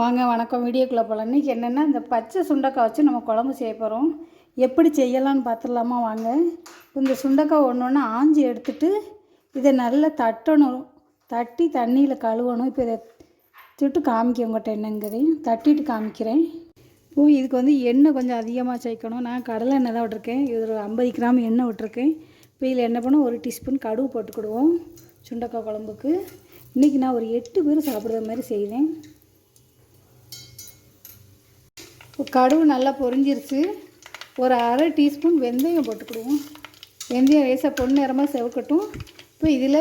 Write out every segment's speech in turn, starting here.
வாங்க வணக்கம். வீடியோக்குள்ளே போகலாம் இன்றைக்கி என்னென்னா இந்த பச்சை சுண்டக்காய் வச்சு நம்ம குழம்பு செய்ய போகிறோம் எப்படி செய்யலாம்னு பார்த்துடலாமா வாங்க. இந்த சுண்டக்காய் ஒன்று ஒன்று ஆஞ்சி எடுத்துட்டு இதை நல்லா தட்டணும். தட்டி தண்ணியில் கழுவணும். இப்போ இதை திட்டு காமிக்க உங்கள்கிட்ட என்னங்கிறதையும். தட்டிட்டு காமிக்கிறேன். இப்போ இதுக்கு வந்து எண்ணெய் கொஞ்சம் அதிகமாக சேர்க்கணும். நான் கடலை எண்ணெய் தான் விட்டுருக்கேன். இது ஒரு ஐம்பது கிராம் எண்ணெய் விட்டுருக்கேன். இப்போ இதில் என்ன பண்ணும் ஒரு டீஸ்பூன் கடுகு போட்டுக்கிடுவோம் சுண்டக்காய் குழம்புக்கு. இன்றைக்கி நான் ஒரு எட்டு பேர் சாப்பிட்ற மாதிரி செய்வேன். இப்போ கடுகு நல்லா பொரிஞ்சிருச்சு. ஒரு அரை டீஸ்பூன் வெந்தயம் போட்டுக்கிடுவோம் வெந்தயம் லேசாக பொண்ணு நேரமாக செவக்கட்டும். இப்போ இதில்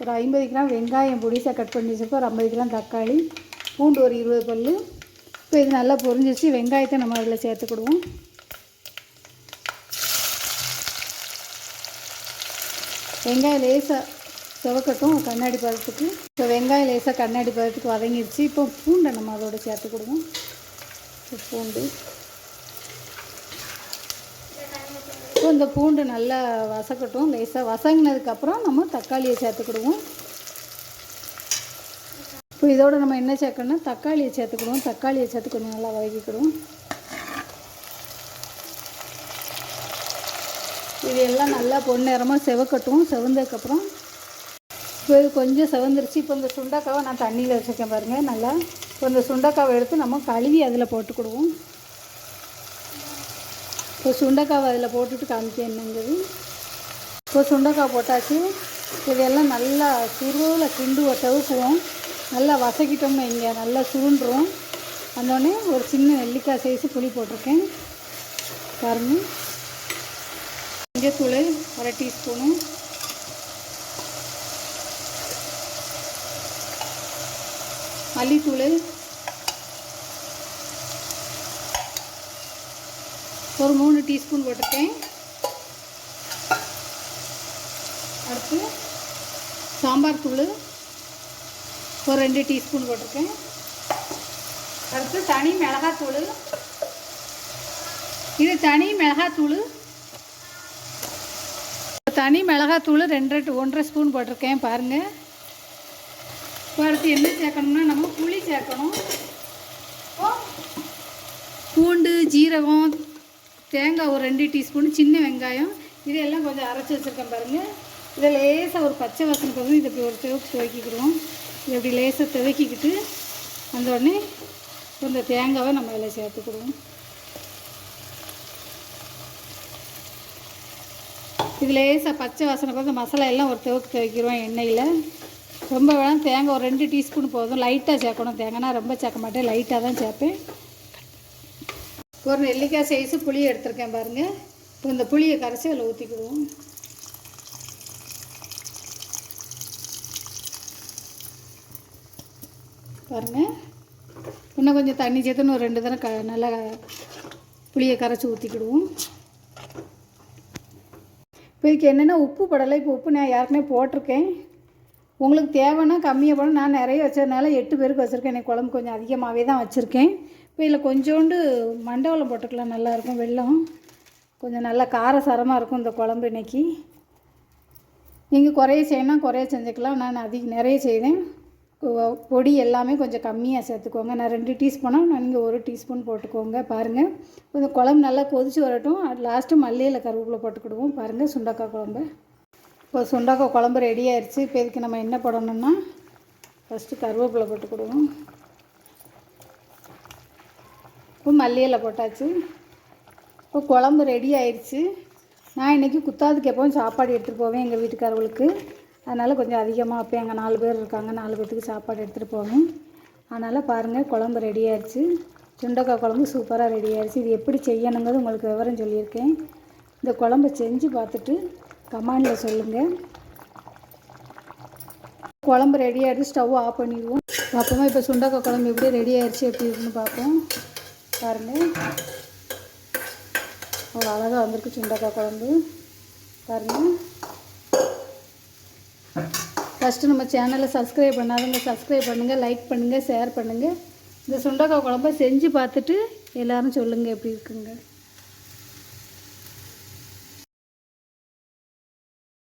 ஒரு ஐம்பது கிராம் வெங்காயம் பொடிசாக கட் பண்ணி வச்சுருக்கோம். ஒரு ஐம்பது கிராம் தக்காளி பூண்டு ஒரு இருபது பல். இப்போ இது நல்லா பொரிஞ்சிருச்சு. வெங்காயத்தை நம்ம அதில் சேர்த்துக்கிடுவோம் வெங்காயம் லேசாக செவக்கட்டும் கண்ணாடி பதத்துக்கு. இப்போ வெங்காயம் லேசாக கண்ணாடி பதத்துக்கு வதங்கிடுச்சு இப்போ பூண்டை நம்ம அதோட சேர்த்துக்கிடுவோம் கொடுவோம். பூண்டு. இப்போ இந்த பூண்டு நல்லா வசக்கட்டும். லேசாக வசங்கினதுக்கப்புறம் நம்ம தக்காளியை சேர்த்துக்கிடுவோம் இப்போ இதோட நம்ம என்ன சேர்க்கணும்னா தக்காளியை சேர்த்துக்கிடுவோம் தக்காளியை சேர்த்து கொஞ்சம் நல்லா வதக்கிக்கிடுவோம். இது எல்லாம் நல்லா பொன்னிறமாக செவக்கட்டும். செவந்ததுக்கப்புறம் இப்போ இது கொஞ்சம் செவந்துருச்சு. இப்போ இந்த சுண்டக்காவை நான் தண்ணியில் வச்சுருக்கேன் பாருங்கள் நல்லா. இப்போ இந்த சுண்டக்காவை எடுத்து நம்ம கழுவி அதில் போட்டுக்கிடுவோம். இப்போ சுண்டக்காவை அதில் போட்டுட்டு காமிக்க என்னங்கிறது. இப்போ சுண்டக்காய் போட்டாச்சு. இதெல்லாம் நல்லா சுருவில் கிண்டு தவிக்குவோம் நல்லா வசக்கிட்டோம்னு இங்கே நல்லா சுருண்டுரும். வந்தோடனே ஒரு சின்ன நெல்லிக்காய் சைஸு புளி போட்டிருக்கேன். பாருங்கள் மஞ்சத்தூள் அரை டீஸ்பூனு. மல்லித்தூள். ஒரு மூணு டீஸ்பூன் போட்டிருக்கேன். அடுத்து சாம்பார் தூள். ஒரு ரெண்டு டீஸ்பூன் போட்டிருக்கேன். அடுத்து தனி மிளகாத்தூள் இது தனி மிளகாத்தூள் தனி மிளகாத்தூள் ரெண்டு ஒன்றரை ஸ்பூன் போட்டிருக்கேன் பாருங்கள் இப்போ அடுத்து என்ன சேர்க்கணும்னா நம்ம புளி சேர்க்கணும். பூண்டு ஜீரகம் தேங்காய் ஒரு ரெண்டு டீஸ்பூன் சின்ன வெங்காயம் இதெல்லாம் கொஞ்சம் அரைச்சி வச்சுருக்கேன் பாருங்கள் இதை லேசாக ஒரு பச்சை வாசனை போதும் இதை இப்படி ஒரு துவக்கி துவக்கிக்கிடுவோம் இதை இப்படி லேசாக துவக்கிக்கிட்டு உடனே இந்த தேங்காவை நம்ம இதில் சேர்த்துக்கிடுவோம். இது லேசாக பச்சை வாசனை பார்த்து மசாலா எல்லாம் ஒரு துவக்கு துவைக்கிடுவோம் எண்ணெயில். ரொம்ப வேணாம் தேங்காய் ஒரு ரெண்டு டீஸ்பூன் போதும். லைட்டாக சேர்க்கணும். தேங்காய்னா ரொம்ப சேர்க்க மாட்டேன். லைட்டாக தான் சேர்ப்பேன். ஒரு நெல்லிக்காய் சைஸு புளி எடுத்திருக்கேன் பாருங்கள் இப்போ இந்த புளியை கரைச்சி அதில் ஊற்றிக்கிடுவோம் பாருங்கள் இன்னும் கொஞ்சம் தண்ணி சேர்த்துன்னு ஒரு ரெண்டு தரம் க நல்லா புளியை கரைச்சி ஊற்றிக்கிடுவோம் இப்போ இதுக்கு என்னென்னா உப்பு படலை இப்போ உப்பு நான் யாருக்குனே போட்டிருக்கேன். உங்களுக்கு தேவைன்னா கம்மியாக போனால் நான் நிறைய வச்சதுனால எட்டு பேருக்கு வச்சுருக்கேன். எனக்கு குழம்பு கொஞ்சம் அதிகமாகவே தான் வச்சுருக்கேன். இப்போ இதில் கொஞ்சோண்டு மண்டவளம் போட்டுக்கலாம். நல்லாயிருக்கும் வெள்ளம். கொஞ்சம் நல்லா காரசாரமாக இருக்கும் இந்த குழம்பு இன்றைக்கி நீங்கள் குறைய செய்யணும் குறைய செஞ்சுக்கலாம். நான் அதிக நிறைய செய்தேன் பொடி எல்லாமே கொஞ்சம் கம்மியாக சேர்த்துக்கோங்க. நான் ரெண்டு டீஸ்பூனாக நான் நீங்கள் ஒரு டீஸ்பூன் போட்டுக்கோங்க. பாருங்கள் கொஞ்சம் குழம்பு நல்லா கொதித்து வரட்டும். லாஸ்ட்டு மல்லியில் கருவேப்பிலை போட்டுக்கிடுவோம். பாருங்கள் சுண்டக்காய் குழம்பு. இப்போ சுண்டக்காய் குழம்பு ரெடி ஆயிடுச்சு இப்போ இதுக்கு நம்ம என்ன போடணும்னா ஃபஸ்ட்டு கருவேப்பிலை போட்டு கொடுக்கணும். இப்போ மல்லியில் போட்டாச்சு. இப்போ குழம்பு ரெடி ஆயிடுச்சு நான் இன்றைக்கி குத்தாதுக்கு எப்போவும் சாப்பாடு எடுத்துகிட்டு போவேன் எங்கள் வீட்டுக்காரர்களுக்கு. அதனால் கொஞ்சம் அதிகமாக அப்போ எங்கள் நாலு பேர் இருக்காங்க. நாலு பேர்த்துக்கு சாப்பாடு எடுத்துகிட்டு போவேன். அதனால் பாருங்கள் குழம்பு ரெடி ஆயிடுச்சு சுண்டக்காய் குழம்பு சூப்பராக ரெடி ஆயிடுச்சு இது எப்படி செய்யணுங்கிறது உங்களுக்கு விவரம் சொல்லியிருக்கேன். இந்த குழம்பை செஞ்சு பார்த்துட்டு கமாண்டில் சொல்லுங்கள் குழம்பு ரெடி ஆகிடுச்சு ஸ்டவ் ஆஃப் பண்ணிடுவோம். அப்புறமா இப்போ சுண்டக்காய் குழம்பு எப்படி ரெடி ஆயிடுச்சு எப்படி இருக்குன்னு பார்ப்போம். பாருங்கள் அவ்வளோ அழகாக வந்திருக்கு சுண்டக்காய் குழம்பு. பாருங்கள் ஃபஸ்ட்டு நம்ம சேனலை சப்ஸ்கிரைப் பண்ணாதவங்க சப்ஸ்கிரைப் பண்ணுங்கள் லைக் பண்ணுங்கள் ஷேர் பண்ணுங்கள் இந்த சுண்டக்காய் குழம்ப செஞ்சு பார்த்துட்டு எல்லோரும் சொல்லுங்கள் எப்படி இருக்குங்க.